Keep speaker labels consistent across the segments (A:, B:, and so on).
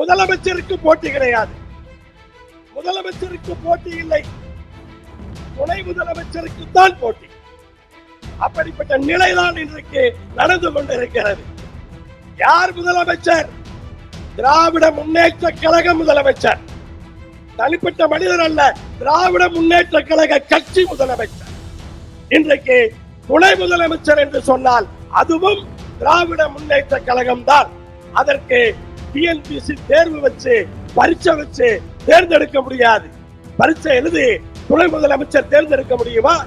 A: முதலமைச்சருக்கு போட்டி கிடையாது. முதலமைச்சருக்கு போட்டி இல்லை. துணை முதலமைச்சருக்கு தான் போட்டி. அப்படிப்பட்ட நிலைதான் இன்றைக்கு நடந்து கொண்டிருக்கிறது. யார் முதலமைச்சர்? திராவிட முன்னேற்ற கழக முதலமைச்சர். தனிப்பட்ட மனிதர் அல்ல திராவிட முன்னேற்ற கழக கட்சி முதலமைச்சர். இன்றைக்கு துணை முதலமைச்சர் என்று சொன்னால் அதுவும் திராவிட முன்னேற்ற கழகம் தான் அதற்கு டிஎன்பிசி தேர்வு வச்சு பரீட்சை வச்சு தேர்ந்தெடுக்க முடியாது. பரீட்சை எழுதி துணை முதலமைச்சர் தேர்ந்தெடுக்க முடியுமா?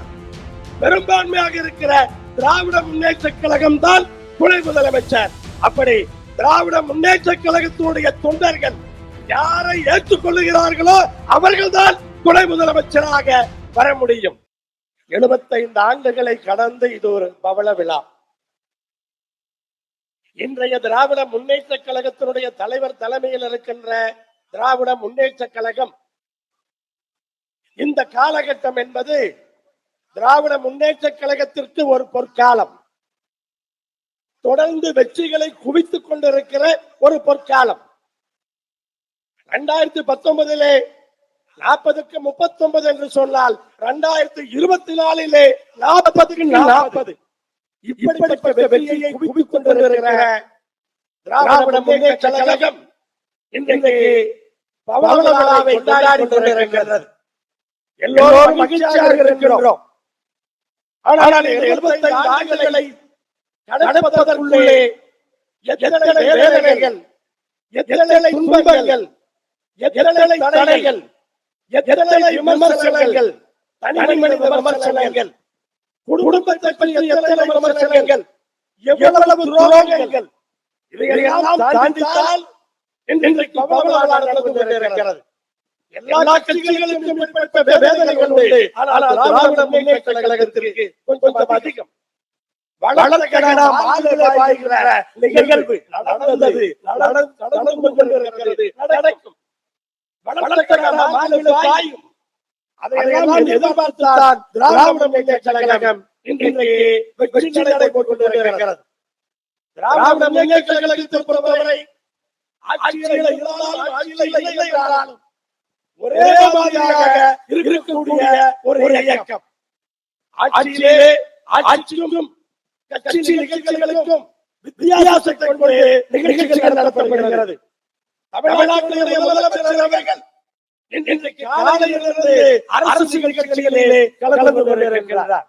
A: பெரும்பான்மையாக இருக்கிற திராவிட முன்னேற்ற கழகம் தான் துணை முதலமைச்சர். அப்படி திராவிட முன்னேற்ற கழகத்தினுடைய தொண்டர்கள் யாரை ஏற்றுக்கொள்ளுகிறார்களோ அவர்கள்தான் துணை முதலமைச்சராக வர முடியும். எழுபத்தைந்து ஆண்டுகளை கடந்து இது ஒரு பவள விழா. இன்றைய திராவிட முன்னேற்ற கழகத்தினுடைய தலைவர் தலைமையில் இருக்கின்ற திராவிட முன்னேற்ற கழகம். இந்த காலகட்டம் என்பது திராவிட முன்னேற்ற கழகத்திற்கு ஒரு பொற்காலம். தொடர்ந்து வெற்றிகளை குவித்துக் கொண்டிருக்கிற ஒரு பொற்காலம். இரண்டாயிரத்தி பத்தொன்பதிலே நாற்பதுக்கு முப்பத்தி ஒன்பது என்று சொன்னால் இரண்டாயிரத்தி இருபத்தி நாலிலே நாற்பதுக்கு நாற்பது. இப்படிப்பட்ட வெற்றியை குவித்துக் கொண்டிருக்கிற திராவிட முன்னேற்ற கழகம் இன்றைக்கு பவள கொண்டாடி கொண்டிருக்கிறது. எல்லோரும் மகிழ்ச்சியாக இருக்கிறோம். ஆனால் இந்த 75 ஆண்டுகளை கடப்பதற்குள்ளே எத்தனை வேதனைகள் எத்தனை துன்பங்கள் எத்தனை தடைகள் எத்தனை விமர்சனங்கள் தனிமனித விமர்சனங்கள் குடும்பத்தை பற்றி எத்தனை விமர்சனங்கள்? எவ்வளவு துரோகங்கள்? இதையெல்லாம் தாண்டித்தால் இன்றைக்கு பவளவாளா நடந்து கொண்டிருக்கிறது. எல்லா கட்சிகளுக்கும் வேதனைகள் உண்டு. ஆனால் திராவிட முன்னேற்ற கழகத்திற்கு கொஞ்சம் அதிகம். நிகழ்வு நடந்தது நடந்து கொண்டிருக்கிறது நடக்கும். வளர்க்கடா மாநில வாயும் அதையெல்லாம் எதிர்பார்த்துதான் திராவிட முன்னேற்ற கழகம் இன்றைக்கு வெற்றி நடை கொண்டிருக்கிறது திராவிட முன்னேற்ற கழகத்தை பொறுத்தவரை ஒரே மாதிரியாக இருக்கக்கூடிய ஒரு இயக்கம். ஆட்சியிலே ஆட்சிக்கும் கட்சி நிகழ்ச்சிகளுக்கும் வித்தியாசத்தை கொண்டு நிகழ்ச்சிகள் நடத்தப்படுகிறது. தமிழ்நாட்டினுடைய முதலமைச்சர் அவர்கள் இன்றைக்கு காலையிலிருந்து அரசியல் கட்சிகளிலே கலந்து கொண்டிருக்கிறார்.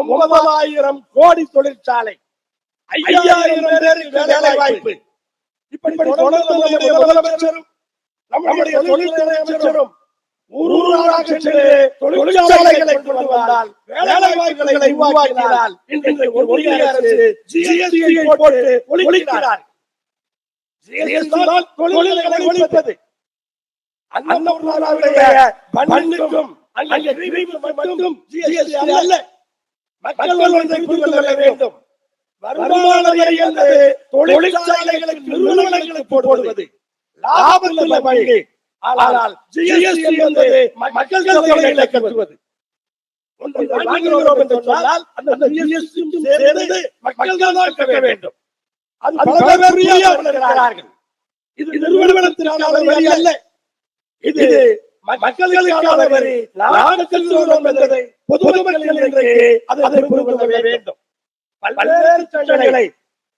A: ஒன்பதாயிரம் கோடி தொழிற்சாலை ஐயாயிரம் பேருக்கு வேலை வாய்ப்பு. இப்படி தொடர்ந்து நம்முடைய முதலமைச்சரும் நம்முடைய தொழில்துறை அமைச்சரும் தொழிற்சாலைகளை கொண்டு வந்தால் வேலை வாய்ப்புகளை உருவாக்கினால் இன்றைக்கு ஒன்றிய அரசு ஜிஎஸ்டியை போட்டு ஒழிக்கிறார் ஒழிப்பது. அன்னபூர்ணாவுடைய பிரிவு மட்டும் அல்ல. மக்கள் ஒன்றை புரிந்து கொள்ள வேண்டும். வருமான வரி என்பது தொழிற்சாலைகளுக்கு நிறுவனங்களுக்கு போடுவது. லாபத்தில் பங்கு ஆனால் ஜிஎஸ்டி என்பது மக்கள் தொகைகளை கட்டுவது. ஒன்றை வாங்குகிறோம் என்று சொன்னால் அந்த ஜிஎஸ்டி சேர்ந்து மக்கள் தான் வேண்டும். இது நிறுவனத்திற்கான வரி அல்ல. இது மக்களுக்கான வரி. நிறுவனம் என்பதை பொதுமக்கள் இன்றைக்கு அதை புரிந்து கொள்ள வேண்டும். பல்வேறு திட்டங்களை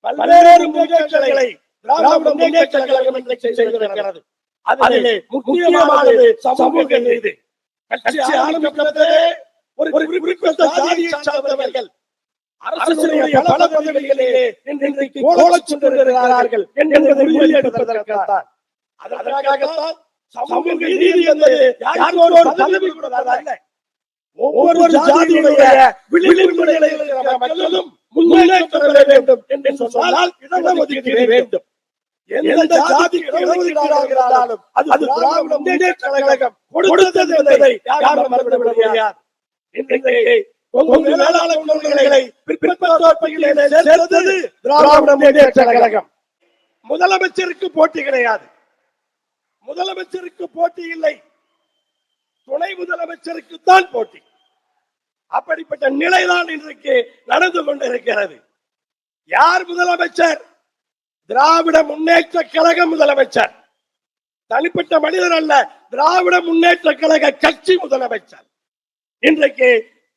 A: பல்வேறு முன்னேற்றங்களை திராவிட முன்னேற்ற கழகம் இன்றைக்கு செய்திருக்கிறது. அதிலே முக்கியமானது சமூக நீதி. கட்சி ஆரம்பிக்கிறதே ஒரு ஒரு குறிப்பிட்ட சாதியை சார்ந்தவர்கள் அரசுடைய பல பதவிகளிலே இன்றைக்கு கோலச் சென்றிருக்கிறார்கள் என்பதை உறுதியெடுப்பதற்காகத்தான் அதற்காகத்தான் சமூக நீதி என்பது ஒரு பதவி ஒவ்வொரு ஜாதியுடைய மக்களும் பெற வேண்டும் என்று சொன்னால் இடஒதுக்கீடு வேண்டும். எந்த இடஒதுக்கீடாகிறாலும் அது அது திராவிட முன்னேற்ற கழகம் கொடுத்தது என்பதை யாரும் மறந்துவிட முடியாது. இன்றைக்கு கொங்கு வேளாண் பிற்பட்டோர்பையிலே சேர்த்தது திராவிட முன்னேற்ற கழகம். முதலமைச்சருக்கு போட்டி கிடையாது. முதலமைச்சருக்கு போட்டி இல்லை. துணை முதலமைச்சருக்கு தான் போட்டி. அப்படிப்பட்ட நிலைதான் இன்றைக்கு நடந்து கொண்டிருக்கிறது. யார் முதலமைச்சர்? திராவிட முன்னேற்ற கழக முதலமைச்சர். தனிப்பட்ட மனிதர் அல்ல திராவிட முன்னேற்ற கழக கட்சி முதலமைச்சர். இன்றைக்கு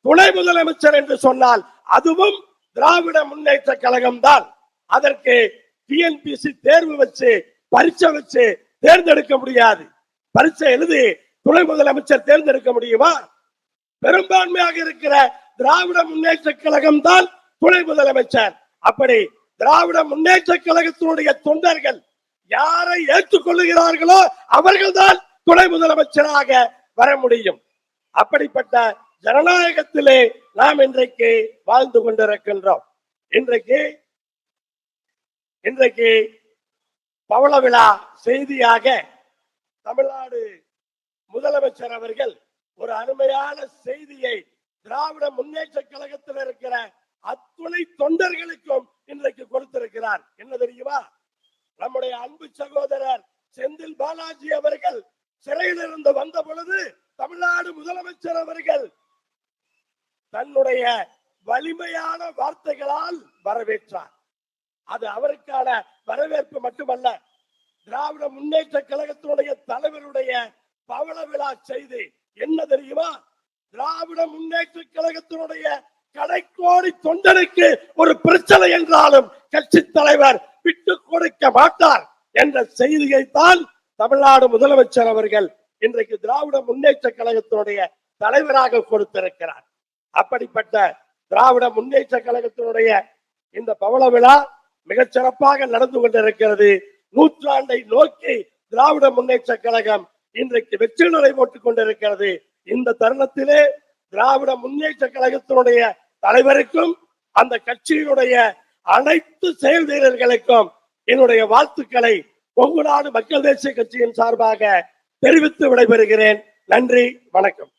A: துணை முதலமைச்சர் என்று சொன்னால் அதுவும் திராவிட முன்னேற்ற கழகம் தான் அதற்கு டிஎன்பிசி தேர்வு வச்சு பரீட்சை வச்சு தேர்ந்தெடுக்க முடியாது. பரீட்சை எழுதி துணை முதலமைச்சர் தேர்ந்தெடுக்க முடியுமா? பெரும்பான்மையாக இருக்கிற திராவிட முன்னேற்ற கழகம் தான் துணை முதலமைச்சர். அப்படி திராவிட முன்னேற்ற கழகத்தினுடைய தொண்டர்கள் யாரை ஏற்றுக்கொள்ளுகிறார்களோ அவர்கள்தான் துணை முதலமைச்சராக வர முடியும். அப்படிப்பட்ட ஜனநாயகத்திலே நாம் இன்றைக்கு வாழ்ந்து கொண்டிருக்கின்றோம். இன்றைக்கு இன்றைக்கு பவள விழா செய்தியாக தமிழ்நாடு முதலமைச்சர் அவர்கள் ஒரு அருமையான செய்தியை திராவிட முன்னேற்ற கழகத்தில் இருக்கிற அத்துணை தொண்டர்களுக்கும் இன்றைக்கு கொடுத்திருக்கிறார். என்ன தெரியுமா? நம்முடைய அன்பு சகோதரர் செந்தில் பாலாஜி அவர்கள் சிறையில் இருந்து வந்த பொழுது தமிழ்நாடு முதலமைச்சர் அவர்கள் தன்னுடைய வலிமையான வார்த்தைகளால் வரவேற்றார். அது அவருக்கான வரவேற்பு மட்டுமல்ல திராவிட முன்னேற்ற கழகத்தினுடைய தலைவருடைய பவள விழா செய்தி என்ன தெரியுமா? திராவிட முன்னேற்ற கழகத்தினுடைய கடைக்கோடி தொண்டனுக்கு ஒரு பிரச்சனை என்றாலும் கட்சி தலைவர் விட்டு கொடுக்க மாட்டார் என்ற செய்தியை தான் தமிழ்நாடு முதலமைச்சர் அவர்கள் இன்றைக்கு திராவிட முன்னேற்ற கழகத்தினுடைய தலைவராக கொடுத்திருக்கிறார். அப்படிப்பட்ட திராவிட முன்னேற்ற கழகத்தினுடைய இந்த பவள விழா மிகச் சிறப்பாக நடந்து கொண்டிருக்கிறது. நூற்றாண்டை நோக்கி திராவிட முன்னேற்ற கழகம் இன்றைக்கு வெற்றி நிலை போட்டுக் கொண்டிருக்கிறது. இந்த தருணத்திலே திராவிட முன்னேற்ற கழகத்தினுடைய தலைவருக்கும் அந்த கட்சியினுடைய அனைத்து செயல் வீரர்களுக்கும் என்னுடைய வாழ்த்துக்களை கொங்குநாடு மக்கள் தேசிய கட்சியின் சார்பாக தெரிவித்து விடைபெறுகிறேன். நன்றி வணக்கம்.